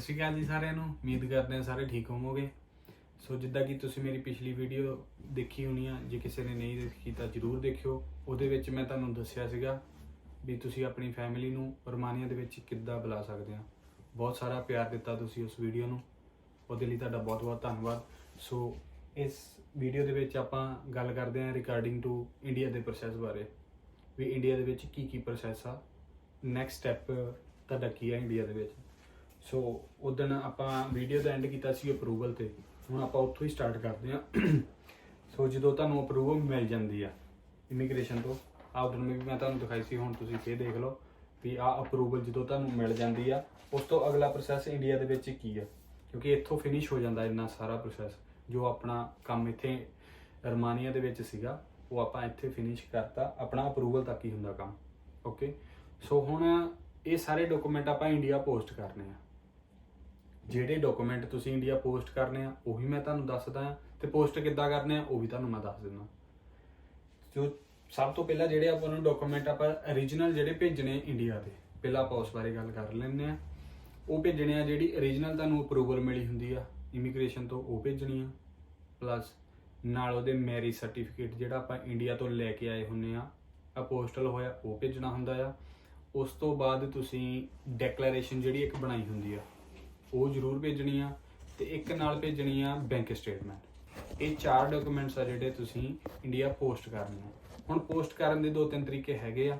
ਸਤਿ ਸ਼੍ਰੀ ਅਕਾਲ ਜੀ ਸਾਰਿਆਂ ਨੂੰ, ਉਮੀਦ ਕਰਦੇ ਹਾਂ ਸਾਰੇ ਠੀਕ ਹੋਵੋਗੇ। ਸੋ ਜਿੱਦਾਂ ਕਿ ਤੁਸੀਂ ਮੇਰੀ ਪਿਛਲੀ ਵੀਡੀਓ ਦੇਖੀ ਹੋਣੀ ਆ, ਜੇ ਕਿਸੇ ਨੇ ਨਹੀਂ ਦੇਖੀ ਤਾਂ ਜਰੂਰ ਦੇਖਿਓ। ਉਹਦੇ ਵਿੱਚ ਮੈਂ ਤੁਹਾਨੂੰ ਦੱਸਿਆ ਸੀਗਾ ਵੀ ਤੁਸੀਂ ਆਪਣੀ ਫੈਮਿਲੀ ਨੂੰ ਰਮਾਨੀਆ ਦੇ ਵਿੱਚ ਕਿੱਦਾਂ ਬੁਲਾ ਸਕਦੇ ਆ। ਬਹੁਤ ਸਾਰਾ ਪਿਆਰ ਦਿੱਤਾ ਤੁਸੀਂ ਉਸ ਵੀਡੀਓ ਨੂੰ। ਉਹਦੇ ਲਈ ਤੁਹਾਡਾ ਬਹੁਤ-ਬਹੁਤ ਧੰਨਵਾਦ। ਸੋ ਇਸ ਵੀਡੀਓ ਦੇ ਵਿੱਚ ਆਪਾਂ ਗੱਲ ਕਰਦੇ ਹਾਂ ਰਿਗਾਰਡਿੰਗ ਟੂ ਇੰਡੀਆ ਦੇ ਪ੍ਰੋਸੈਸ ਬਾਰੇ। ਵੀ ਇੰਡੀਆ ਦੇ ਵਿੱਚ ਕੀ ਕੀ ਪ੍ਰੋਸੈਸ ਆ। ਨੈਕਸਟ ਸਟੈਪ ਤੁਹਾਡਾ ਕੀ ਆ ਇੰਡੀਆ ਦੇ ਵਿੱਚ? ਸੋ ਉਦੋਂ ਆਪਾਂ ਵੀਡੀਓ ਦਾ ਐਂਡ ਕੀਤਾ ਸੀ ਅਪਰੂਵਲ ਤੇ। ਹੁਣ ਆਪਾਂ ਉੱਥੋਂ ਹੀ ਸਟਾਰਟ ਕਰਦੇ ਹਾਂ। ਸੋ ਜਦੋਂ ਤੁਹਾਨੂੰ ਅਪਰੂਵਲ ਮਿਲ ਜਾਂਦੀ ਆ ਇਮੀਗ੍ਰੇਸ਼ਨ ਤੋਂ, ਆਹ ਉਦੋਂ ਵੀ ਮੈਂ ਤੁਹਾਨੂੰ ਦਿਖਾਈ ਸੀ, ਹੁਣ ਤੁਸੀਂ ਫੇਰ ਦੇਖ ਲਓ ਵੀ ਆ ਅਪਰੂਵਲ ਜਦੋਂ ਤੁਹਾਨੂੰ ਮਿਲ ਜਾਂਦੀ ਆ, ਉਸ ਤੋਂ ਅਗਲਾ ਪ੍ਰੋਸੈਸ ਇੰਡੀਆ ਦੇ ਵਿੱਚ ਕੀ ਆ? ਕਿਉਂਕਿ ਇੱਥੋਂ ਫਿਨਿਸ਼ ਹੋ ਜਾਂਦਾ ਇੰਨਾ ਸਾਰਾ ਪ੍ਰੋਸੈਸ ਜੋ ਆਪਣਾ ਕੰਮ ਇੱਥੇ ਰਮਾਨੀਆ ਦੇ ਵਿੱਚ ਸੀਗਾ, ਉਹ ਆਪਾਂ ਇੱਥੇ ਫਿਨਿਸ਼ ਕਰਤਾ, ਆਪਣਾ ਅਪਰੂਵਲ ਤੱਕ ਹੀ ਹੁੰਦਾ ਕੰਮ। ਓਕੇ ਸੋ ਹੁਣ ਇਹ ਸਾਰੇ ਡਾਕੂਮੈਂਟ ਆਪਾਂ ਇੰਡੀਆ ਪੋਸਟ ਕਰਨੇ ਆ। ਜਿਹੜੇ ਡਾਕੂਮੈਂਟ ਤੁਸੀਂ ਇੰਡੀਆ ਪੋਸਟ ਕਰਨੇ ਆ, ਉਹ ਵੀ ਮੈਂ ਤੁਹਾਨੂੰ ਦੱਸਦਾ ਆ ਤੇ ਪੋਸਟ ਕਿੱਦਾਂ ਕਰਨੇ ਆ, ਉਹ ਵੀ ਤੁਹਾਨੂੰ ਮੈਂ ਦੱਸ ਦਿੰਦਾ ਜੋ ਸਭ ਤੋਂ ਪਹਿਲਾਂ ਜਿਹੜੇ ਆਪਾਂ ਨੂੰ ਡਾਕੂਮੈਂਟ ਆਪਾਂ origignal ਜਿਹੜੇ ਭੇਜਣੇ ਇੰਡੀਆ ਦੇ, ਪਹਿਲਾਂ ਆਪਾਂ ਉਸ ਬਾਰੇ ਗੱਲ ਕਰ ਲੈਂਦੇ ਆ ਉਹ ਭੇਜਣੇ ਆ ਜਿਹੜੀ origignal ਤੁਹਾਨੂੰ ਅਪਰੂਵਲ ਮਿਲੀ ਹੁੰਦੀ ਆ ਇਮੀਗ੍ਰੇਸ਼ਨ ਤੋਂ, ਉਹ ਭੇਜਣੀ ਆ। ਪਲੱਸ ਨਾਲ ਉਹਦੇ ਮੈਰਿਜ ਸਰਟੀਫਿਕੇਟ ਜਿਹੜਾ ਆਪਾਂ ਇੰਡੀਆ ਤੋਂ ਲੈ ਕੇ ਆਏ ਹੁੰਨੇ ਆ ਪੋਸਟਲ ਹੋਇਆ, ਉਹ ਭੇਜਣਾ ਹੁੰਦਾ ਆ। ਉਸ ਤੋਂ ਬਾਅਦ ਤੁਸੀਂ ਡੈਕਲੇਰੇਸ਼ਨ ਜਿਹੜੀ ਇੱਕ ਬਣਾਈ ਹੁੰਦੀ ਆ ਉਹ ਜ਼ਰੂਰ ਭੇਜਣੀ ਆ ਤੇ ਇੱਕ ਨਾਲ ਭੇਜਣੀ ਆ ਬੈਂਕ ਸਟੇਟਮੈਂਟ। ਇਹ ਚਾਰ ਡਾਕੂਮੈਂਟਸ ਆ ਜਿਹੜੇ ਤੁਸੀਂ ਇੰਡੀਆ ਪੋਸਟ ਕਰਨੇ ਆ। ਹੁਣ ਪੋਸਟ ਕਰਨ ਦੇ ਦੋ ਤਿੰਨ ਤਰੀਕੇ ਹੈਗੇ ਆ।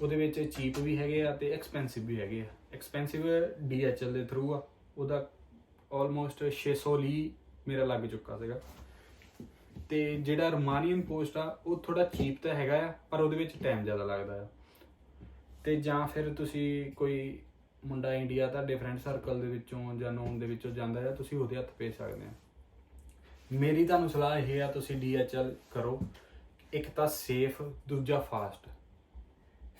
ਉਹਦੇ ਵਿੱਚ ਚੀਪ ਵੀ ਹੈਗੇ ਆ ਤੇ ਐਕਸਪੈਂਸਿਵ ਵੀ ਹੈਗੇ ਆ। ਐਕਸਪੈਂਸਿਵ DHL ਦੇ ਥਰੂ ਆ। ਉਹਦਾ ਆਲਮੋਸਟ 600 ਲਈ ਮੇਰਾ ਲੱਗ ਚੁੱਕਾ ਸੀਗਾ। ਤੇ ਜਿਹੜਾ ਰੋਮਾਨੀਅਨ ਪੋਸਟ ਆ, ਉਹ ਥੋੜਾ ਚੀਪ ਤਾਂ ਹੈਗਾ ਆ, ਪਰ ਉਹਦੇ ਵਿੱਚ ਟਾਈਮ ਜ਼ਿਆਦਾ ਲੱਗਦਾ ਆ। ਤੇ ਜਾਂ ਫਿਰ ਤੁਸੀਂ ਕੋਈ ਮੁੰਡਾ ਇੰਡੀਆ ਤੁਹਾਡੇ ਫਰੈਂਡ ਸਰਕਲ ਦੇ ਵਿੱਚੋਂ ਜਾਂ ਨੋਨ ਦੇ ਵਿੱਚੋਂ ਜਾਂਦਾ ਹੈ, ਤੁਸੀਂ ਉਹਦੇ ਹੱਥ ਭੇਜ ਸਕਦੇ ਆ ਮੇਰੀ ਤੁਹਾਨੂੰ ਸਲਾਹ ਇਹ ਆ, ਤੁਸੀਂ DHL ਕਰੋ। ਇੱਕ ਤਾਂ ਸੇਫ ਦੂਜਾ ਫਾਸਟ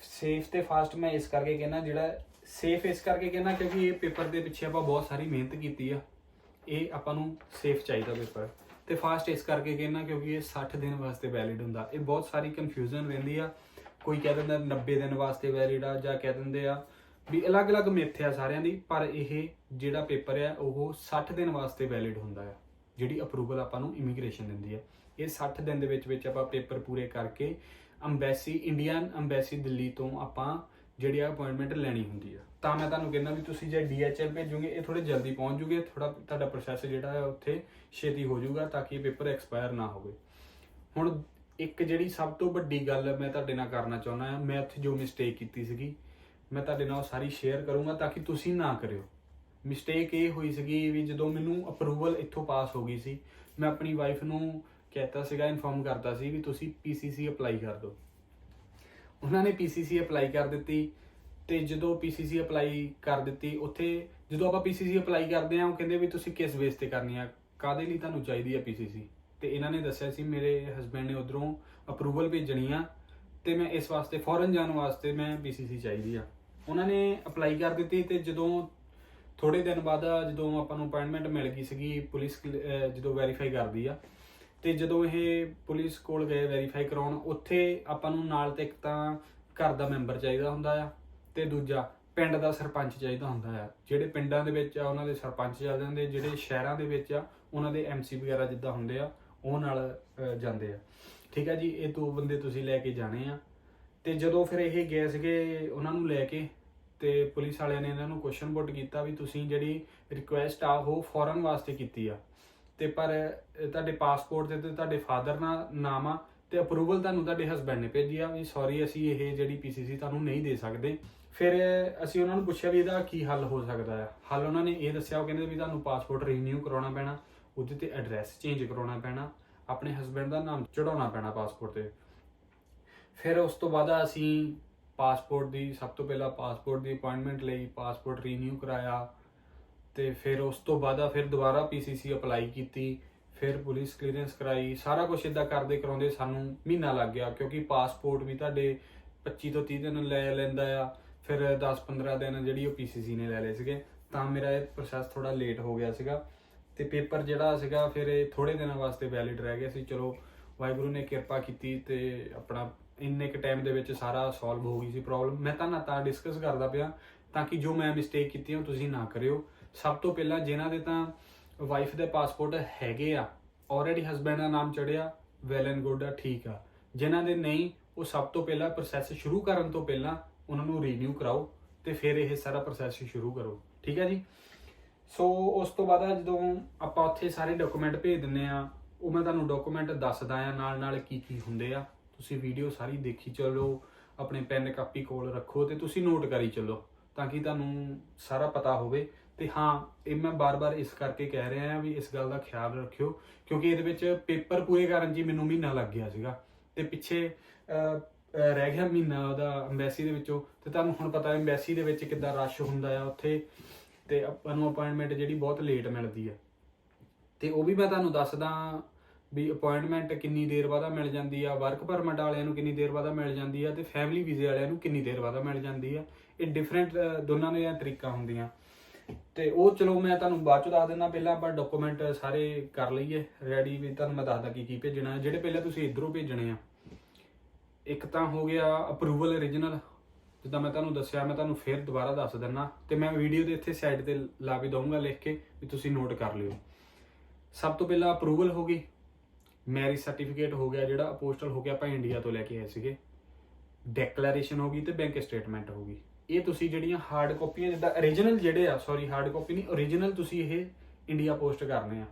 ਸੇਫ ਤੇ ਫਾਸਟ ਮੈਂ ਇਸ ਕਰਕੇ ਕਹਿੰਦਾ ਜਿਹੜਾ ਸੇਫ ਇਸ ਕਰਕੇ ਕਹਿੰਦਾ ਕਿਉਂਕਿ ਇਹ ਪੇਪਰ ਦੇ ਪਿੱਛੇ ਆਪਾਂ ਬਹੁਤ ਸਾਰੀ ਮਿਹਨਤ ਕੀਤੀ ਆ। ਇਹ ਆਪਾਂ ਨੂੰ ਸੇਫ ਚਾਹੀਦਾ ਪੇਪਰ ਤੇ ਫਾਸਟ ਇਸ ਕਰਕੇ ਕਹਿੰਦਾ ਕਿਉਂਕਿ ਇਹ 60 ਦਿਨ ਵਾਸਤੇ ਵੈਲਿਡ ਹੁੰਦਾ। ਇਹ ਬਹੁਤ ਸਾਰੀ ਕਨਫਿਊਜ਼ਨ ਰਹਿੰਦੀ ਆ। ਕੋਈ ਕਹਿ ਦਿੰਦਾ 90 ਦਿਨ ਵਾਸਤੇ ਵੈਲਿਡ ਆ ਜਾਂ ਕਹਿ ਦਿੰਦੇ ਆ ਵੀ ਅਲੱਗ-ਅਲੱਗ ਮਿੱਥ ਆ ਸਾਰਿਆਂ ਦੀ, ਪਰ ਇਹ ਜਿਹੜਾ ਪੇਪਰ ਆ, ਉਹ 60 ਦਿਨ ਵਾਸਤੇ ਵੈਲਿਡ ਹੁੰਦਾ ਆ, ਜਿਹੜੀ ਅਪਰੂਵਲ ਆਪਾਂ ਨੂੰ ਇਮੀਗ੍ਰੇਸ਼ਨ ਦਿੰਦੀ ਆ। ਇਹ 60 ਦਿਨ ਦੇ ਵਿੱਚ ਵਿੱਚ ਆਪਾਂ ਪੇਪਰ ਪੂਰੇ ਕਰਕੇ ਅੰਬੈਸੀ ਇੰਡੀਅਨ ਅੰਬੈਸੀ ਦਿੱਲੀ ਤੋਂ ਆਪਾਂ ਜਿਹੜੀ ਆ ਅਪਾਇੰਟਮੈਂਟ ਲੈਣੀ ਹੁੰਦੀ ਆ। ਤਾਂ ਮੈਂ ਤੁਹਾਨੂੰ ਕਹਿੰਦਾ ਵੀ ਤੁਸੀਂ ਜੇ DHL ਭੇਜੋਗੇ, ਇਹ ਥੋੜੇ ਜਲਦੀ ਪਹੁੰਚ ਜੂਗੇ ਥੋੜਾ ਤੁਹਾਡਾ ਪ੍ਰੋਸੈਸ ਜਿਹੜਾ ਹੈ ਉੱਥੇ ਛੇਤੀ ਹੋ ਜਾਊਗਾ ਤਾਂ ਕਿ ਪੇਪਰ ਐਕਸਪਾਇਰ ਨਾ ਹੋਵੇ। ਹੁਣ ਇੱਕ ਜਿਹੜੀ ਸਭ ਤੋਂ ਵੱਡੀ ਗੱਲ ਮੈਂ ਤੁਹਾਡੇ ਨਾਲ ਕਰਨਾ ਚਾਹੁੰਦਾ ਹਾਂ ਮੈਂ ਉੱਥੇ ਜੋ ਮਿਸਟੇਕ ਕੀਤੀ ਸੀਗੀ ਮੈਂ ਤੁਹਾਡੇ ਨਾਲ ਸਾਰੀ ਸ਼ੇਅਰ ਕਰੂੰਗਾ ਤਾਂ ਕਿ ਤੁਸੀਂ ਨਾ ਕਰਿਓ। ਮਿਸਟੇਕ ਇਹ ਹੋਈ ਸੀਗੀ ਵੀ ਜਦੋਂ ਮੈਨੂੰ ਅਪਰੂਵਲ ਇੱਥੋਂ ਪਾਸ ਹੋ ਗਈ ਸੀ, ਮੈਂ ਆਪਣੀ ਵਾਈਫ ਨੂੰ ਕਹਿਤਾ ਸੀਗਾ ਇਨਫੋਰਮ ਕਰਤਾ ਸੀ ਵੀ ਤੁਸੀਂ PCC ਅਪਲਾਈ ਕਰ ਦਿਓ। ਉਹਨਾਂ ਨੇ PCC ਅਪਲਾਈ ਕਰ ਦਿੱਤੀ ਤੇ ਜਦੋਂ PCC ਅਪਲਾਈ ਕਰ ਦਿੱਤੀ, ਉੱਥੇ ਜਦੋਂ ਆਪਾਂ PCC ਅਪਲਾਈ ਕਰਦੇ ਆ ਉਹ ਕਹਿੰਦੇ ਵੀ ਤੁਸੀਂ ਕਿਸ ਬੇਸ ਤੇ ਕਰਨੀ ਆ ਕਾਦੇ ਲਈ ਤੁਹਾਨੂੰ ਚਾਹੀਦੀ ਆ PCC ਤੇ ਇਹਨਾਂ ਨੇ ਦੱਸਿਆ ਸੀ, ਮੇਰੇ ਹਸਬੰਡ ਨੇ ਉਧਰੋਂ ਅਪਰੂਵਲ ਭੇਜਣੀ ਆ ਤੇ ਮੈਂ ਇਸ ਵਾਸਤੇ, ਫੋਰਨ ਜਾਣ ਵਾਸਤੇ ਮੈਂ PCC ਚਾਹੀਦੀ ਆ। ਉਹਨਾਂ ਨੇ ਅਪਲਾਈ ਕਰ ਦਿੱਤੀ ਤੇ ਜਦੋਂ ਥੋੜੇ ਦਿਨ ਬਾਅਦ ਜਦੋਂ ਆਪਾਂ ਨੂੰ ਅਪਾਇੰਟਮੈਂਟ ਮਿਲ ਗਈ ਸੀਗੀ, ਪੁਲਿਸ ਕਲ- ਜਦੋਂ ਵੈਰੀਫਾਈ ਕਰਦੀ ਆ, ਤੇ ਜਦੋਂ ਇਹ ਪੁਲਿਸ ਕੋਲ ਗਏ ਵੈਰੀਫਾਈ ਕਰਾਉਣ, ਉੱਥੇ ਆਪਾਂ ਨੂੰ ਨਾਲ ਤੇ ਇੱਕ ਤਾਂ ਘਰ ਦਾ ਮੈਂਬਰ ਚਾਹੀਦਾ ਹੁੰਦਾ ਆ ਤੇ ਦੂਜਾ ਪਿੰਡ ਦਾ ਸਰਪੰਚ ਚਾਹੀਦਾ ਹੁੰਦਾ ਆ। ਜਿਹੜੇ ਪਿੰਡਾਂ ਦੇ ਵਿੱਚ ਆ, ਉਹਨਾਂ ਦੇ ਸਰਪੰਚ ਚੱਲ ਹੁੰਦੇ ਜਿਹੜੇ ਸ਼ਹਿਰਾਂ ਦੇ ਵਿੱਚ ਆ, ਉਹਨਾਂ ਦੇ ਐਮਸੀ ਵਗੈਰਾ ਜਿੱਦਾਂ ਹੁੰਦੇ ਆ ਉਹ ਨਾਲ ਜਾਂਦੇ ਆ। ਠੀਕ ਆ ਜੀ, ਇਹ ਦੋ ਬੰਦੇ ਤੁਸੀਂ ਲੈ ਕੇ ਜਾਣੇ ਆ। ਤੇ ਜਦੋਂ ਫਿਰ ਇਹ ਗਏ ਸੀਗੇ ਉਹਨਾਂ ਨੂੰ ਲੈ ਕੇ, ਤੇ ਪੁਲਿਸ ਵਾਲਿਆਂ ਨੇ ਇਹਨਾਂ ਨੂੰ ਕੁਐਸਚਨ ਪੁੱਟ ਕੀਤਾ ਵੀ ਤੁਸੀਂ ਜਿਹੜੀ ਰਿਕੁਐਸਟ ਆ, ਉਹ ਫੋਰਨ ਵਾਸਤੇ ਕੀਤੀ ਆ। ਤੇ ਪਰ ਤੁਹਾਡੇ ਪਾਸਪੋਰਟ ਤੇ ਤੇ ਤੁਹਾਡੇ ਫਾਦਰ ਨਾਲ ਨਾਮ ਆ, ਤੇ ਅਪਰੂਵਲ ਤੁਹਾਨੂੰ ਤੁਹਾਡੇ ਹਸਬੰਡ ਨੇ ਭੇਜੀ ਆ ਵੀ ਸੌਰੀ ਅਸੀਂ ਇਹ ਜਿਹੜੀ ਪੀਸੀਸੀ ਤੁਹਾਨੂੰ ਨਹੀਂ ਦੇ ਸਕਦੇ। ਫਿਰ, ਅਸੀਂ ਉਹਨਾਂ ਨੂੰ ਪੁੱਛਿਆ ਵੀ ਇਹਦਾ ਕੀ ਹੱਲ ਹੋ ਸਕਦਾ ਆ। ਹੱਲ ਉਹਨਾਂ ਨੇ ਇਹ ਦੱਸਿਆ, ਉਹ ਕਹਿੰਦੇ ਵੀ ਤੁਹਾਨੂੰ ਪਾਸਪੋਰਟ ਰੀਨਿਊ ਕਰਾਉਣਾ ਪੈਣਾ। ਉਹਦੇ ਤੇ ਐਡਰੈਸ ਚੇਂਜ ਕਰਾਉਣਾ ਪੈਣਾ, ਆਪਣੇ ਹਸਬੰਡ ਦਾ ਨਾਮ ਚੜਾਉਣਾ ਪੈਣਾ ਪਾਸਪੋਰਟ ਤੇ। ਫਿਰ ਉਸ ਤੋਂ ਬਾਅਦ ਅਸੀਂ ਪਾਸਪੋਰਟ ਦੀ, ਸਭ ਤੋਂ ਪਹਿਲਾਂ ਪਾਸਪੋਰਟ ਦੀ ਅਪਾਇੰਟਮੈਂਟ ਲਈ ਪਾਸਪੋਰਟ ਰੀਨਿਊ ਕਰਾਇਆ। ਤੇ ਫਿਰ ਉਸ ਤੋਂ ਬਾਅਦ ਫਿਰ ਦੁਬਾਰਾ ਪੀਸੀਸੀ ਅਪਲਾਈ ਕੀਤੀ, ਫਿਰ ਪੁਲਿਸ ਕਲੀਅਰੈਂਸ ਕਰਾਈ। ਸਾਰਾ ਕੁਝ ਇਦਾਂ ਕਰਦੇ ਕਰਾਉਂਦੇ ਸਾਨੂੰ ਮਹੀਨਾ ਲੱਗ ਗਿਆ, ਕਿਉਂਕਿ ਪਾਸਪੋਰਟ ਵੀ ਤੁਹਾਡੇ 25 ਤੋਂ 30 ਦਿਨ ਲੈ ਲੈਂਦਾ ਆ। ਫਿਰ 10-15 ਦਿਨ ਜਿਹੜੀ ਉਹ ਪੀਸੀਸੀ ਨੇ ਲੈ ਲਏ ਸੀਗੇ, ਤਾਂ ਮੇਰਾ ਇਹ ਪ੍ਰੋਸੈਸ ਥੋੜਾ ਲੇਟ ਹੋ ਗਿਆ ਸੀਗਾ। ਤੇ ਪੇਪਰ ਜਿਹੜਾ ਸੀਗਾ ਫਿਰ ਇਹ ਥੋੜੇ ਦਿਨਾਂ ਵਾਸਤੇ ਵੈਲਿਡ ਰਹਿ ਗਿਆ ਸੀ। ਚਲੋ, ਵਾਹਿਗੁਰੂ ਨੇ ਕਿਰਪਾ ਕੀਤੀ ਤੇ ਆਪਣਾ ਇੰਨੇ ਕ ਟਾਈਮ ਦੇ ਵਿੱਚ ਸਾਰਾ ਸੋਲਵ ਹੋ ਗਈ ਸੀ ਪ੍ਰੋਬਲਮ ਮੈਂ ਤਾਂ ਨਾ ਤਾਂ ਡਿਸਕਸ ਕਰਦਾ ਪਿਆ ਤਾਂ ਕਿ ਜੋ ਮੈਂ ਮਿਸਟੇਕ ਕੀਤੀ ਉਹ ਤੁਸੀਂ ਨਾ ਕਰਿਓ। ਸਭ ਤੋਂ ਪਹਿਲਾਂ ਜਿਨ੍ਹਾਂ ਦੇ ਤਾਂ ਵਾਈਫ ਦੇ ਪਾਸਪੋਰਟ ਹੈਗੇ ਆ ਆਲਰੇਡੀ ਹਸਬੰਡ ਦਾ ਨਾਮ ਚੜਿਆ ਵੈਲ ਐਂਡ ਗੁੱਡ ਆ, ਠੀਕ ਆ। ਜਿਨ੍ਹਾਂ ਦੇ ਨਹੀਂ, ਉਹ ਸਭ ਤੋਂ ਪਹਿਲਾਂ ਪ੍ਰੋਸੈਸ ਸ਼ੁਰੂ ਕਰਨ ਤੋਂ ਪਹਿਲਾਂ ਉਹਨਾਂ ਨੂੰ ਰੀਨਿਊ ਕਰਾਓ ਤੇ ਫਿਰ ਇਹ ਸਾਰਾ ਪ੍ਰੋਸੈਸ ਸ਼ੁਰੂ ਕਰੋ। ਠੀਕ ਹੈ ਜੀ? ਸੋ ਉਸ ਤੋਂ ਬਾਅਦ ਆ ਜਦੋਂ ਆਪਾਂ ਉੱਥੇ ਸਾਰੇ ਡਾਕੂਮੈਂਟ ਭੇਜ ਦਿੰਨੇ ਆ ਉਹ ਮੈਂ ਤੁਹਾਨੂੰ ਡਾਕੂਮੈਂਟ ਦੱਸਦਾ ਆ ਨਾਲ ਨਾਲ ਕੀ ਕੀ ਹੁੰਦੇ ਆ। ਤੁਸੀਂ ਵੀਡੀਓ ਸਾਰੀ ਦੇਖੀ ਚੱਲੋ, ਆਪਣੇ ਪੈਨ ਕਾਪੀ ਕੋਲ ਰੱਖੋ ਤੇ ਤੁਸੀਂ ਨੋਟ ਕਰੀ ਚੱਲੋ ਤਾਂ ਕਿ ਤੁਹਾਨੂੰ ਸਾਰਾ ਪਤਾ ਹੋਵੇ। ਤੇ ਹਾਂ, ਇਹ ਮੈਂ ਬਾਰ-ਬਾਰ ਇਸ ਕਰਕੇ ਕਹਿ ਰਿਹਾ ਹਾਂ ਵੀ ਇਸ ਗੱਲ ਦਾ ਖਿਆਲ ਰੱਖਿਓ, ਕਿਉਂਕਿ ਇਹਦੇ ਵਿੱਚ ਪੇਪਰ ਪੂਰੇ ਕਰਨ 'ਚ ਮੈਨੂੰ ਮਹੀਨਾ ਲੱਗ ਗਿਆ ਸੀਗਾ। ਤੇ ਪਿੱਛੇ ਰਹਿ ਗਿਆ ਮਹੀਨਾ ਉਹਦਾ ਐਮਬੈਸੀ ਦੇ ਵਿੱਚੋਂ। ਤੇ ਤੁਹਾਨੂੰ ਹੁਣ ਪਤਾ ਹੈ ਐਮਬੈਸੀ ਦੇ ਵਿੱਚ ਕਿੱਦਾਂ ਰਸ਼ ਹੁੰਦਾ ਆ ਉੱਥੇ। ਤੇ ਆਪਾਂ ਨੂੰ ਅਪਾਇੰਟਮੈਂਟ ਜਿਹੜੀ ਬਹੁਤ ਲੇਟ ਮਿਲਦੀ ਹੈ ਤੇ ਉਹ ਵੀ ਮੈਂ ਤੁਹਾਨੂੰ ਦੱਸਦਾ ਵੀ ਅਪਾਇੰਟਮੈਂਟ ਕਿੰਨੀ ਦੇਰ ਬਾਅਦ ਮਿਲ ਜਾਂਦੀ ਆ ਵਰਕ ਪਰਮਿਟ ਵਾਲਿਆਂ ਨੂੰ ਕਿੰਨੀ ਦੇਰ ਬਾਅਦ ਮਿਲ ਜਾਂਦੀ ਆ ਤੇ ਫੈਮਿਲੀ ਵੀਜ਼ੇ ਵਾਲਿਆਂ ਨੂੰ ਕਿੰਨੀ ਦੇਰ ਬਾਅਦ ਮਿਲ ਜਾਂਦੀ ਆ। ਇਹ ਡਿਫਰੈਂਟ ਦੋਨਾਂ ਦੀਆਂ ਤਰੀਕਾ ਹੁੰਦੀਆਂ। ਤੇ ਉਹ ਚਲੋ ਮੈਂ ਤੁਹਾਨੂੰ ਬਾਅਦ ਚ ਦੱਸ ਦਿੰਦਾ, ਪਹਿਲਾਂ ਆਪਾਂ ਡਾਕੂਮੈਂਟ ਸਾਰੇ ਕਰ ਲਈਏ ਰੈਡੀ ਵੀ ਤੁਹਾਨੂੰ ਮੈਂ ਦੱਸਦਾ ਕੀ ਕੀ ਭੇਜਣਾ। ਜਿਹੜੇ ਪਹਿਲਾਂ ਤੁਸੀਂ ਇਧਰੋਂ ਭੇਜਣੇ ਆ, ਇੱਕ ਤਾਂ ਹੋ ਗਿਆ ਅਪਰੂਵਲ origignal ਜਿੱਦਾਂ ਮੈਂ ਤੁਹਾਨੂੰ ਦੱਸਿਆ, ਮੈਂ ਤੁਹਾਨੂੰ ਫਿਰ ਦੁਬਾਰਾ ਦੱਸ ਦਿੰਨਾ ਤੇ ਮੈਂ ਵੀਡੀਓ ਦੇ ਇੱਥੇ ਸਾਈਡ ਤੇ ਲਾ ਵੀ ਦਊਂਗਾ ਲਿਖ ਕੇ ਵੀ ਤੁਸੀਂ ਨੋਟ ਕਰ ਲਿਓ। ਸਭ ਤੋਂ ਪਹਿਲਾਂ ਅਪਰੂਵਲ ਹੋ ਗਈ। ਮੈਰਿਜ ਸਰਟੀਫਿਕੇਟ ਹੋ ਗਿਆ, ਜਿਹੜਾ ਅਪੋਸਟਲ ਹੋ ਗਿਆ ਆਪਾਂ ਇੰਡੀਆ ਤੋਂ ਲੈ ਕੇ ਆਏ ਸੀਗੇ। ਡੈਕਲੇਰੇਸ਼ਨ ਹੋ ਗਈ ਤੇ ਬੈਂਕ ਸਟੇਟਮੈਂਟ ਹੋ ਗਈ। ਇਹ ਤੁਸੀਂ ਜਿਹੜੀਆਂ ਹਾਰਡ ਕਾਪੀਆਂ ਜਿੱਦਾਂ origignal ਜਿਹੜੇ ਆ ਸੌਰੀ ਹਾਰਡ ਕਾਪੀ ਨਹੀਂ origignal ਤੁਸੀਂ ਇਹ ਇੰਡੀਆ ਪੋਸਟ ਕਰਨੇ ਆ।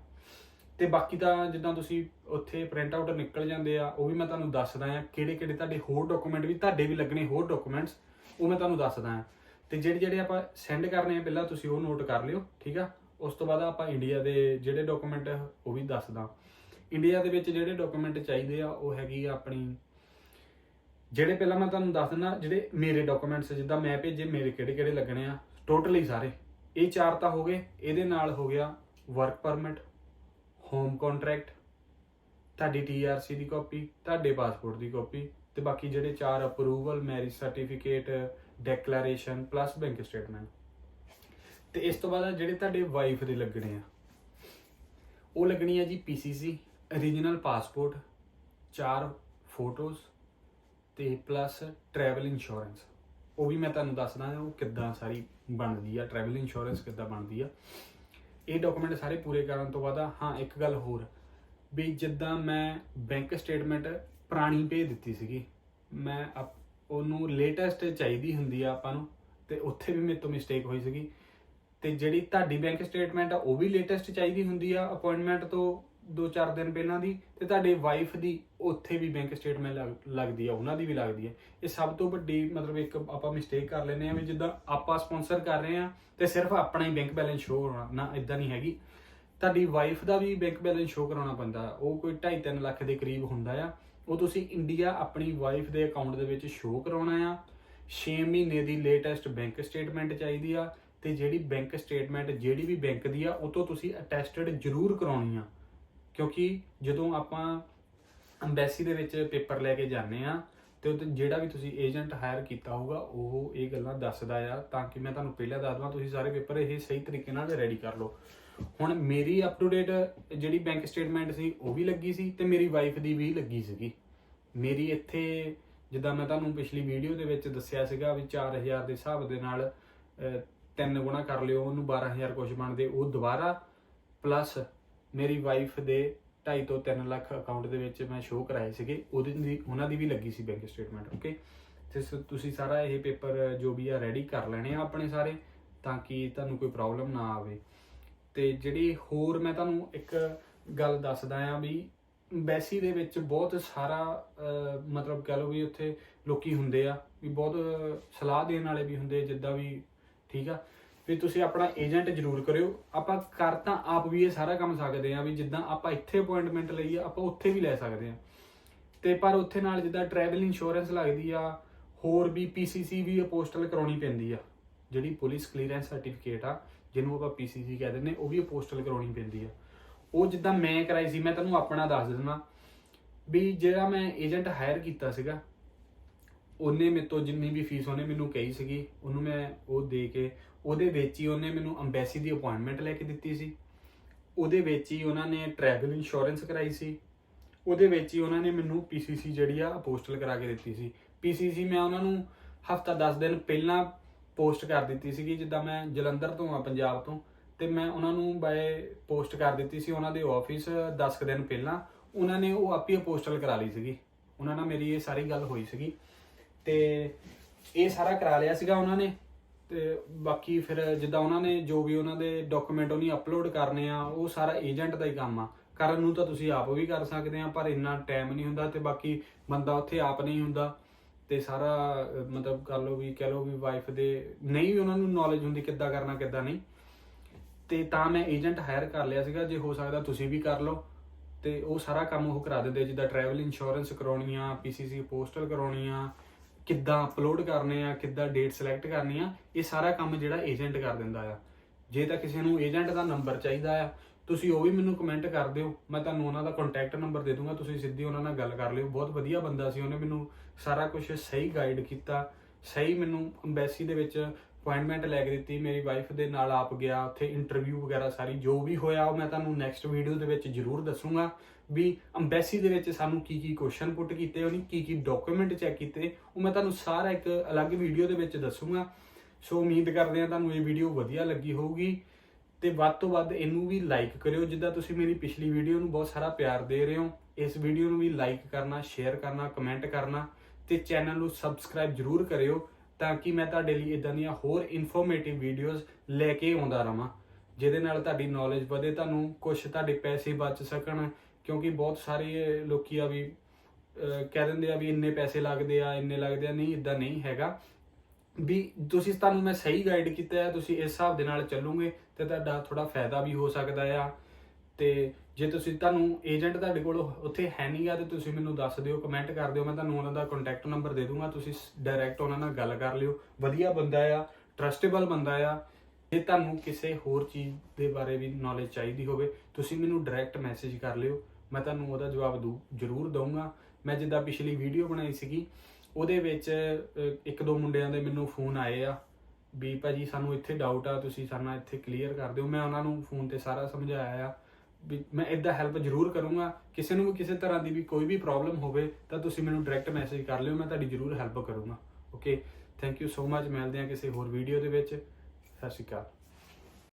ਤੇ ਬਾਕੀ ਤਾਂ ਜਿੱਦਾਂ ਤੁਸੀਂ ਉੱਥੇ ਪ੍ਰਿੰਟ ਆਊਟ ਨਿਕਲ ਜਾਂਦੇ ਆ, ਉਹ ਵੀ ਮੈਂ ਤੁਹਾਨੂੰ ਦੱਸਦਾ ਆ ਕਿਹੜੇ ਕਿਹੜੇ ਤੁਹਾਡੇ ਹੋਰ ਡਾਕੂਮੈਂਟ ਵੀ, ਤੁਹਾਡੇ ਵੀ ਲੱਗਣੇ ਹੋਰ ਡਾਕੂਮੈਂਟਸ ਉਹ ਮੈਂ ਤੁਹਾਨੂੰ ਦੱਸਦਾ ਹਾਂ। ਤੇ ਜਿਹੜੇ ਜਿਹੜੇ ਆਪਾਂ ਸੈਂਡ ਕਰਨੇ ਆ, ਪਹਿਲਾਂ ਤੁਸੀਂ ਉਹ ਨੋਟ ਕਰ ਲਿਓ, ਠੀਕ ਆ? ਉਸ ਤੋਂ ਬਾਅਦ ਆਪਾਂ ਇੰਡੀਆ ਦੇ ਜਿਹੜੇ ਡਾਕੂਮੈਂਟ ਉਹ ਵੀ ਦੱਸਦਾ ਇੰਡੀਆ ਦੇ ਵਿੱਚ ਜਿਹੜੇ ਡਾਕੂਮੈਂਟ ਚਾਹੀਦੇ ਆ, ਉਹ ਹੈਗੀ ਆ ਆਪਣੀ, ਜਿਹੜੇ ਪਹਿਲਾਂ ਮੈਂ ਤੁਹਾਨੂੰ ਦੱਸ ਦਿੰਦਾ, ਜਿਹੜੇ ਮੇਰੇ ਡਾਕੂਮੈਂਟਸ ਜਿੱਦਾਂ ਮੈਂ ਭੇਜੇ, ਮੇਰੇ ਕਿਹੜੇ ਕਿਹੜੇ ਲੱਗਣੇ ਆ ਟੋਟਲੀ ਸਾਰੇ। ਇਹ ਚਾਰ ਤਾਂ ਹੋ ਗਏ। ਇਹਦੇ ਨਾਲ ਹੋ ਗਿਆ ਵਰਕ ਪਰਮਿਟ ਹੋਮ ਕੰਟਰੈਕਟ ਤੁਹਾਡੀ ਟੀਆਰਸੀ ਦੀ ਕਾਪੀ ਤੁਹਾਡੇ ਪਾਸਪੋਰਟ ਦੀ ਕਾਪੀ ਤੇ ਬਾਕੀ ਜਿਹੜੇ ਚਾਰ approval marriage certificate declaration plus bank statement ਤੇ ਇਸ ਤੋਂ ਬਾਅਦ ਜਿਹੜੇ ਤੁਹਾਡੇ ਵਾਈਫ ਦੇ ਲੱਗਣੇ ਆ, ਉਹ ਲੱਗਣੀ ਆ ਜੀ ਪੀਸੀਸੀ origignal ਪਾਸਪੋਰਟ ਚਾਰ ਫੋਟੋਜ਼ ਤੇ ਪਲੱਸ ਟਰੈਵਲ ਇੰਸ਼ੋਰੈਂਸ ਉਹ ਵੀ ਮੈਂ ਤੁਹਾਨੂੰ ਦੱਸਦਾ ਉਹ ਕਿੱਦਾਂ ਸਾਰੀ ਬਣਦੀ ਆ ਟਰੈਵਲ ਇੰਸ਼ੋਰੈਂਸ ਕਿੱਦਾਂ ਬਣਦੀ ਆ। ਇਹ ਡਾਕੂਮੈਂਟ ਸਾਰੇ ਪੂਰੇ ਕਰਨ ਤੋਂ ਬਾਅਦ ਹਾਂ, ਇੱਕ ਗੱਲ ਹੋਰ, ਵੀ ਜਿੱਦਾਂ ਮੈਂ ਬੈਂਕ ਸਟੇਟਮੈਂਟ ਪੁਰਾਣੀ ਭੇਜ ਦਿੱਤੀ ਸੀਗੀ। ਮੈਂ ਅਪ- ਉਹਨੂੰ ਲੇਟੈਸਟ ਚਾਹੀਦੀ ਹੁੰਦੀ ਆ ਆਪਾਂ ਨੂੰ, ਤੇ ਉੱਥੇ ਵੀ ਮੇਰੇ ਤੋਂ ਮਿਸਟੇਕ ਹੋਈ ਸੀਗੀ। ਤੇ ਜਿਹੜੀ ਤੁਹਾਡੀ ਬੈਂਕ ਸਟੇਟਮੈਂਟ ਆ, ਉਹ ਵੀ ਲੇਟੈਸਟ ਚਾਹੀਦੀ ਹੁੰਦੀ ਆ ਅਪਾਇੰਟਮੈਂਟ ਤੋਂ 2-4 ਦਿਨ ਪਹਿਲਾਂ ਦੀ, ਤੇ ਤੁਹਾਡੇ ਵਾਈਫ ਦੀ ਉੱਥੇ ਵੀ ਬੈਂਕ ਸਟੇਟਮੈਂਟ ਲੱਗਦੀ ਆ, ਉਹਨਾਂ ਦੀ ਵੀ ਲੱਗਦੀ ਆ। ਇਹ ਸਭ ਤੋਂ ਵੱਡੀ ਮਤਲਬ ਇੱਕ ਆਪਾਂ ਮਿਸਟੇਕ ਕਰ ਲੈਨੇ ਆ ਵੀ ਜਿੱਦਾਂ ਆਪਾਂ ਸਪਾਂਸਰ ਕਰ ਰਹੇ ਆ, ਤੇ ਸਿਰਫ ਆਪਣਾ ਹੀ ਬੈਂਕ ਬੈਲੈਂਸ ਸ਼ੋ ਹੋਣਾ, ਨਾ ਇਦਾਂ ਨਹੀਂ ਹੈਗੀ। ਤੁਹਾਡੀ ਵਾਈਫ ਦਾ ਵੀ ਬੈਂਕ ਬੈਲੈਂਸ ਸ਼ੋ ਕਰਾਉਣਾ ਪੈਂਦਾ, ਉਹ ਕੋਈ 2.5-3 ਲੱਖ ਦੇ ਕਰੀਬ ਹੁੰਦਾ ਆ। ਉਹ ਤੁਸੀਂ ਇੰਡੀਆ ਆਪਣੀ ਵਾਈਫ ਦੇ ਅਕਾਊਂਟ ਦੇ ਵਿੱਚ ਸ਼ੋਅ ਕਰਾਉਣਾ ਆ। 6 ਮਹੀਨੇ ਦੀ ਲੇਟੈਸਟ ਬੈਂਕ ਸਟੇਟਮੈਂਟ ਚਾਹੀਦੀ ਆ ਤੇ ਜਿਹੜੀ ਬੈਂਕ ਸਟੇਟਮੈਂਟ ਜਿਹੜੀ ਵੀ ਬੈਂਕ ਦੀ ਆ, ਉਹ ਤੋਂ ਤੁਸੀਂ ਅਟੈਸਟਡ ਜ਼ਰੂਰ ਕਰਾਉਣੀ ਆ। ਕਿਉਂਕਿ ਜਦੋਂ ਆਪਾਂ ਐਮਬੈਸੀ ਦੇ ਵਿੱਚ ਪੇਪਰ ਲੈ ਕੇ ਜਾਂਦੇ ਆ, ਤੇ ਉਹ ਜਿਹੜਾ ਵੀ ਤੁਸੀਂ ਏਜੰਟ ਹਾਇਰ ਕੀਤਾ ਹੋਊਗਾ, ਉਹ ਇਹ ਗੱਲਾਂ ਦੱਸਦਾ ਆ, ਤਾਂ ਕਿ ਮੈਂ ਤੁਹਾਨੂੰ ਪਹਿਲਾਂ ਦੱਸ ਦਵਾਂ, ਤੁਸੀਂ ਸਾਰੇ ਪੇਪਰ ਇਹ ਸਹੀ ਤਰੀਕੇ ਨਾਲ ਰੈਡੀ ਕਰ ਲਓ। ਹੁਣ ਮੇਰੀ ਅਪ ਟੂ ਡੇਟ ਜਿਹੜੀ ਬੈਂਕ ਸਟੇਟਮੈਂਟ ਸੀ, ਉਹ ਵੀ ਲੱਗੀ ਸੀ ਤੇ ਮੇਰੀ ਵਾਈਫ ਦੀ ਵੀ ਲੱਗੀ ਸੀਗੀ। ਮੇਰੀ ਇੱਥੇ, ਜਿੱਦਾਂ ਮੈਂ ਤੁਹਾਨੂੰ ਪਿਛਲੀ ਵੀਡੀਓ ਦੇ ਵਿੱਚ ਦੱਸਿਆ ਸੀਗਾ ਵੀ 4000 ਦੇ ਹਿਸਾਬ ਦੇ ਨਾਲ ਤਿੰਨ ਗੁਣਾ ਕਰ ਲਿਓ, ਉਹਨੂੰ 12000 ਕੁਝ ਬਣਦੇ, ਉਹ ਦੁਬਾਰਾ ਪਲੱਸ ਮੇਰੀ ਵਾਈਫ ਦੇ 2.5 ਤੋਂ 3 ਲੱਖ ਅਕਾਊਂਟ ਦੇ ਵਿੱਚ ਮੈਂ ਸ਼ੋਅ ਕਰਾਏ ਸੀਗੇ, ਉਹਦੇ ਦੀ, ਉਹਨਾਂ ਦੀ ਵੀ ਲੱਗੀ ਸੀ ਬੈਂਕ ਸਟੇਟਮੈਂਟ ਓਕੇ ਤੇ ਸ- ਤੁਸੀਂ ਸਾਰਾ ਇਹ ਪੇਪਰ ਜੋ ਵੀ ਆ ਰੈਡੀ ਕਰ ਲੈਣੇ ਆ ਆਪਣੇ ਸਾਰੇ, ਤਾਂ ਕਿ ਤੁਹਾਨੂੰ ਕੋਈ ਪ੍ਰੋਬਲਮ ਨਾ ਆਵੇ। ਤੇ ਜਿਹੜੀ ਹੋਰ ਮੈਂ ਤੁਹਾਨੂੰ ਇੱਕ ਗੱਲ ਦੱਸਦਾ ਆ ਵੀ ਬੈਸੀ ਦੇ ਵਿੱਚ ਬਹੁਤ ਸਾਰਾ ਮਤਲਬ ਕਹ ਲਓ ਵੀ ਉੱਥੇ ਲੋਕੀ ਹੁੰਦੇ ਆ, ਵੀ ਬਹੁਤ ਸਲਾਹ ਦੇਣ ਵਾਲੇ ਵੀ ਹੁੰਦੇ ਜਿੱਦਾਂ ਵੀ ਠੀਕ ਆ। ਵੀ ਤੁਸੀਂ ਆਪਣਾ ਏਜੰਟ ਜ਼ਰੂਰ ਕਰਿਓ। ਆਪਾਂ ਕਰ ਤਾਂ ਆਪ ਵੀ ਇਹ ਸਾਰਾ ਕੰਮ ਸਕਦੇ ਆ ਵੀ ਜਿੱਦਾਂ ਆਪਾਂ ਇੱਥੇ ਅਪਾਇੰਟਮੈਂਟ ਲਈ ਆ, ਆਪਾਂ ਉੱਥੇ ਵੀ ਲੈ ਸਕਦੇ ਆ ਤੇ ਪਰ ਉੱਥੇ ਨਾਲ ਜਿੱਦਾਂ ਟਰੈਵਲ ਇੰਸ਼ੋਰੈਂਸ ਲੱਗਦੀ ਆ, ਹੋਰ ਵੀ ਪੀਸੀਸੀ ਵੀ ਪੋਸਟਲ ਕਰਾਉਣੀ ਪੈਂਦੀ ਆ, ਜਿਹੜੀ ਪੁਲਿਸ ਕਲੀਅਰੈਂਸ ਸਰਟੀਫਿਕੇਟ ਆ। ਜਿਹਨੂੰ ਆਪਾਂ ਪੀਸੀਸੀ ਕਹਿੰਦੇ ਨੇ ਉਹ ਵੀ ਪੋਸਟਲ ਕਰਾਉਣੀ ਪੈਂਦੀ ਆ। ਉਹ ਜਿੱਦਾਂ ਮੈਂ ਕਰਾਈ ਸੀ, ਮੈਂ ਤੁਹਾਨੂੰ ਆਪਣਾ ਦੱਸ ਦਿੰਦਾ। ਵੀ ਜਿਹੜਾ ਮੈਂ ਏਜੰਟ ਹਾਇਰ ਕੀਤਾ ਸੀਗਾ, ਉਹਨੇ ਮੇਰੇ ਤੋਂ ਜਿੰਨੀ ਵੀ ਫੀਸ ਉਹਨੇ ਮੈਨੂੰ ਕਹੀ ਸੀਗੀ, ਉਹਨੂੰ ਮੈਂ ਉਹ ਦੇ ਕੇ, ਉਹਦੇ ਵਿੱਚ ਹੀ ਉਹਨੇ ਮੈਨੂੰ ਅੰਬੈਸੀ ਦੀ ਅਪਾਇੰਟਮੈਂਟ ਲੈ ਕੇ ਦਿੱਤੀ ਸੀ। ਉਹਦੇ ਵਿੱਚ ਹੀ ਉਹਨਾਂ ਨੇ ਟਰੈਵਲ ਇੰਸ਼ੋਰੈਂਸ ਕਰਾਈ ਸੀ। ਉਹਦੇ ਵਿੱਚ ਹੀ ਉਹਨਾਂ ਨੇ ਮੈਨੂੰ ਪੀਸੀਸੀ ਜਿਹੜੀ ਆ ਪੋਸਟਲ ਕਰਾ ਕੇ ਦਿੱਤੀ ਸੀ। ਪੀਸੀਸੀ ਮੈਂ ਉਹਨਾਂ ਨੂੰ ਹਫਤਾ 10 ਦਿਨ ਪਹਿਲਾਂ ਪੋਸਟ ਕਰ ਦਿੱਤੀ ਸੀਗੀ ਜਿੱਦਾਂ ਮੈਂ ਜਲੰਧਰ ਤੋਂ ਆ, ਪੰਜਾਬ ਤੋਂ। ਤੇ ਮੈਂ ਉਹਨਾਂ ਨੂੰ ਬਾਏ ਪੋਸਟ ਕਰ ਦਿੱਤੀ ਸੀ, ਉਹਨਾਂ ਦੇ ਆਫਿਸ 10 ਕੁ ਦਿਨ ਪਹਿਲਾਂ। ਉਹਨਾਂ ਨੇ ਉਹ ਆਪੀ ਪੋਸਟਲ ਕਰਾ ਲਈ ਸੀਗੀ। ਉਹਨਾਂ ਨਾਲ ਮੇਰੀ ਇਹ ਸਾਰੀ ਗੱਲ ਹੋਈ ਸੀਗੀ। ਤੇ ਇਹ ਸਾਰਾ ਕਰਾ ਲਿਆ ਸੀਗਾ ਉਹਨਾਂ ਨੇ। ਤੇ ਬਾਕੀ ਫਿਰ ਜਿੱਦਾਂ ਉਹਨਾਂ ਨੇ ਜੋ ਵੀ ਉਹਨਾਂ ਦੇ ਡਾਕੂਮੈਂਟ ਉਹਨੀ ਅਪਲੋਡ ਕਰਨੇ ਆ, ਉਹ ਸਾਰਾ ਏਜੰਟ ਦਾ ਹੀ ਕੰਮ ਆ। ਕਰਨ ਨੂੰ ਤਾਂ ਤੁਸੀਂ ਆਪ ਵੀ ਕਰ ਸਕਦੇ ਆ, ਪਰ ਇੰਨਾ ਟਾਈਮ ਨਹੀਂ ਹੁੰਦਾ ਤੇ ਬਾਕੀ ਬੰਦਾ ਉੱਥੇ ਆਪ ਨਹੀਂ ਹੁੰਦਾ। ਤੇ ਸਾਰਾ ਮਤਲਬ ਕਰ ਲਓ ਵੀ, ਕਹਿ ਲਓ ਵੀ ਵਾਈਫ ਦੇ ਨਹੀਂ ਵੀ ਉਹਨਾਂ ਨੂੰ ਨੌਲੇਜ ਹੁੰਦੀ ਕਿੱਦਾਂ ਕਰਨਾ, ਕਿੱਦਾਂ ਨਹੀਂ। ਤੇ ਤਾਂ ਮੈਂ ਏਜੰਟ ਹਾਇਰ ਕਰ ਲਿਆ ਸੀਗਾ, ਜੇ ਹੋ ਸਕਦਾ ਤੁਸੀਂ ਵੀ ਕਰ ਲਓ। ਤੇ ਉਹ ਸਾਰਾ ਕੰਮ ਉਹ ਕਰਾ ਦਿੰਦੇ, ਜਿੱਦਾਂ ਟਰੈਵਲ ਇੰਸ਼ੋਰੈਂਸ ਕਰਾਉਣੀ ਆ ਪੀਸੀਸੀ ਪੋਸਟਲ ਕਰਾਉਣੀ ਆ ਕਿੱਦਾਂ ਅਪਲੋਡ ਕਰਨੇ ਆ, ਕਿੱਦਾਂ ਡੇਟ ਸਿਲੈਕਟ ਕਰਨੀ ਆ, ਇਹ ਸਾਰਾ ਕੰਮ ਜਿਹੜਾ ਏਜੰਟ ਕਰ ਦਿੰਦਾ ਆ। ਜੇ ਤਾਂ ਕਿਸੇ ਨੂੰ ਏਜੰਟ ਦਾ ਨੰਬਰ ਚਾਹੀਦਾ ਆ ਤੁਸੀਂ ਉਹ ਵੀ ਮੈਨੂੰ ਕਮੈਂਟ ਕਰ ਦਿਓ। ਮੈਂ ਤੁਹਾਨੂੰ ਉਹਨਾਂ ਦਾ ਕੰਟੈਕਟ ਨੰਬਰ ਦੇ ਦੂੰਗਾ। ਤੁਸੀਂ ਸਿੱਧੀ ਉਹਨਾਂ ਨਾਲ ਗੱਲ ਕਰ ਲਿਓ। ਬਹੁਤ ਵਧੀਆ ਬੰਦਾ ਸੀ। ਉਹਨੇ ਮੈਨੂੰ ਸਾਰਾ ਕੁਝ ਸਹੀ ਗਾਈਡ ਕੀਤਾ। ਸਹੀ ਮੈਨੂੰ ਅੰਬੈਸੀ ਦੇ ਵਿੱਚ ਅਪਾਇੰਟਮੈਂਟ ਲੈ ਕੇ ਦਿੱਤੀ। ਮੇਰੀ ਵਾਈਫ ਦੇ ਨਾਲ ਆਪ ਗਿਆ। ਉੱਥੇ ਇੰਟਰਵਿਊ ਵਗੈਰਾ ਸਾਰੀ ਜੋ ਵੀ ਹੋਇਆ, ਉਹ ਮੈਂ ਤੁਹਾਨੂੰ ਨੈਕਸਟ ਵੀਡੀਓ ਦੇ ਵਿੱਚ ਜ਼ਰੂਰ ਦੱਸੂਗਾ ਵੀ ਅੰਬੈਸੀ ਦੇ ਵਿੱਚ ਸਾਨੂੰ ਕੀ ਕੀ ਕੁਐਸਚਨ ਪੁੱਟ ਕੀਤੇ ਉਹਨੇ ਕੀ ਕੀ ਡਾਕੂਮੈਂਟ ਚੈੱਕ ਕੀਤੇ, ਉਹ ਮੈਂ ਤੁਹਾਨੂੰ ਸਾਰਾ ਇੱਕ ਅਲੱਗ ਵੀਡੀਓ ਦੇ ਵਿੱਚ ਦੱਸੂਗਾ। ਸੋ ਉਮੀਦ ਕਰਦੇ ਹਾਂ ਤੁਹਾਨੂੰ ਇਹ ਵੀਡੀਓ ਵਧੀਆ ਲੱਗੀ ਹੋਊਗੀ। ਤੇ ਵੱਧ ਤੋਂ ਵੱਧ ਇਹਨੂੰ ਵੀ ਲਾਈਕ ਕਰਿਓ। ਜਿੱਦਾਂ ਤੁਸੀਂ ਮੇਰੀ ਪਿਛਲੀ ਵੀਡੀਓ ਨੂੰ ਬਹੁਤ ਸਾਰਾ ਪਿਆਰ ਦੇ ਰਹੇ ਹੋ ਇਸ ਵੀਡੀਓ ਨੂੰ ਵੀ ਲਾਈਕ ਕਰਨਾ ਸ਼ੇਅਰ ਕਰਨਾ ਕਮੈਂਟ ਕਰਨਾ ਤੇ ਚੈਨਲ ਨੂੰ ਸਬਸਕ੍ਰਾਈਬ ਜਰੂਰ ਕਰਿਓ ਤਾਂ ਕਿ ਮੈਂ ਤੁਹਾਡੇ ਲਈ ਇਦਾਂ ਦੀਆਂ ਹੋਰ ਇਨਫੋਰਮੇਟਿਵ ਵੀਡੀਓਜ਼ ਲੈ ਕੇ ਆਉਂਦਾ ਰਵਾਂ ਜਿਹਦੇ ਨਾਲ ਤੁਹਾਡੀ ਨੌਲੇਜ ਵਧੇ ਤੁਹਾਨੂੰ ਕੁਝ ਤੁਹਾਡੇ ਪੈਸੇ ਬਚ ਸਕਣ ਕਿਉਂਕਿ ਬਹੁਤ ਸਾਰੇ ਲੋਕੀ ਆ ਵੀ ਅਹ, ਕਹਿ ਦਿੰਦੇ ਆ ਵੀ ਇੰਨੇ ਪੈਸੇ ਲੱਗਦੇ ਆ ਇੰਨੇ ਲੱਗਦੇ ਆ ਨਹੀਂ ਇਦਾਂ ਨਹੀਂ ਹੈਗਾ। ਵੀ ਤੁਸੀਂ ਤੁਹਾਨੂੰ ਮੈਂ ਸਹੀ ਗਾਈਡ ਕੀਤਾ ਹੈ, ਤੁਸੀਂ ਇਸ ਹਿਸਾਬ ਦੇ ਨਾਲ ਚੱਲੋਗੇ ਤੇ ਤੁਹਾਡਾ ਥੋੜਾ ਫਾਇਦਾ ਵੀ ਹੋ ਸਕਦਾ ਆ। ਤੇ ਜੇ ਤੁਸੀਂ ਤੁਹਾਨੂੰ ਏਜੰਟ ਤੁਹਾਡੇ ਕੋਲ ਉੱਥੇ ਹੈ ਨਹੀਂ ਆ, ਤੇ ਤੁਸੀਂ ਮੈਨੂੰ ਦੱਸ ਦਿਓ ਕਮੈਂਟ ਕਰ ਦਿਓ, ਮੈਂ ਤੁਹਾਨੂੰ ਉਹਨਾਂ ਦਾ ਕੰਟੈਕਟ ਨੰਬਰ ਦੇ ਦੂੰਗਾ, ਤੁਸੀਂ ਡਾਇਰੈਕਟ ਉਹਨਾਂ ਨਾਲ ਗੱਲ ਕਰ ਲਿਓ। ਵਧੀਆ ਬੰਦਾ ਆ ਟਰਸਟੇਬਲ ਬੰਦਾ ਆ। ਜੇ ਤੁਹਾਨੂੰ ਕਿਸੇ ਹੋਰ ਚੀਜ਼ ਦੇ ਬਾਰੇ ਵੀ ਨੌਲੇਜ ਚਾਹੀਦੀ ਹੋਵੇ, ਤੁਸੀਂ ਮੈਨੂੰ ਡਾਇਰੈਕਟ ਮੈਸੇਜ ਕਰ ਲਿਓ, ਮੈਂ ਤੁਹਾਨੂੰ ਉਹਦਾ ਜਵਾਬ ਦੂ ਜ਼ਰੂਰ ਦਊਂਗਾ। ਮੈਂ ਜਿੱਦਾਂ ਪਿਛਲੀ ਵੀਡੀਓ ਬਣਾਈ ਸੀਗੀ ਉਹਦੇ ਵਿੱਚ ਇੱਕ ਦੋ ਮੁੰਡਿਆਂ ਦੇ ਮੈਨੂੰ ਫੋਨ ਆਏ ਆ ਵੀ ਭਾਜੀ ਸਾਨੂੰ ਇੱਥੇ ਡਾਊਟ ਆ, ਤੁਸੀਂ ਸਾਨੂੰ ਇੱਥੇ ਕਲੀਅਰ ਕਰ ਦਿਓ। ਮੈਂ ਉਹਨਾਂ ਨੂੰ ਫੋਨ ਤੇ ਸਾਰਾ ਸਮਝਾਇਆ ਆ ਵੀ ਮੈਂ ਇਦਾਂ ਹੈਲਪ ਜ਼ਰੂਰ ਕਰੂੰਗਾ। ਕਿਸੇ ਨੂੰ ਵੀ ਕਿਸੇ ਤਰ੍ਹਾਂ ਦੀ ਵੀ ਕੋਈ ਵੀ ਪ੍ਰੋਬਲਮ ਹੋਵੇ ਤਾਂ ਤੁਸੀਂ ਮੈਨੂੰ ਡਾਇਰੈਕਟ ਮੈਸੇਜ ਕਰ ਲਿਓ, ਮੈਂ ਤੁਹਾਡੀ ਜ਼ਰੂਰ ਹੈਲਪ ਕਰੂੰਗਾ। Okay thank you so much ਮਿਲਦੇ ਹਾਂ ਕਿਸੇ ਹੋਰ ਵੀਡੀਓ ਦੇ ਵਿੱਚ। ਸਤਿ ਸ਼੍ਰੀ ਅਕਾਲ।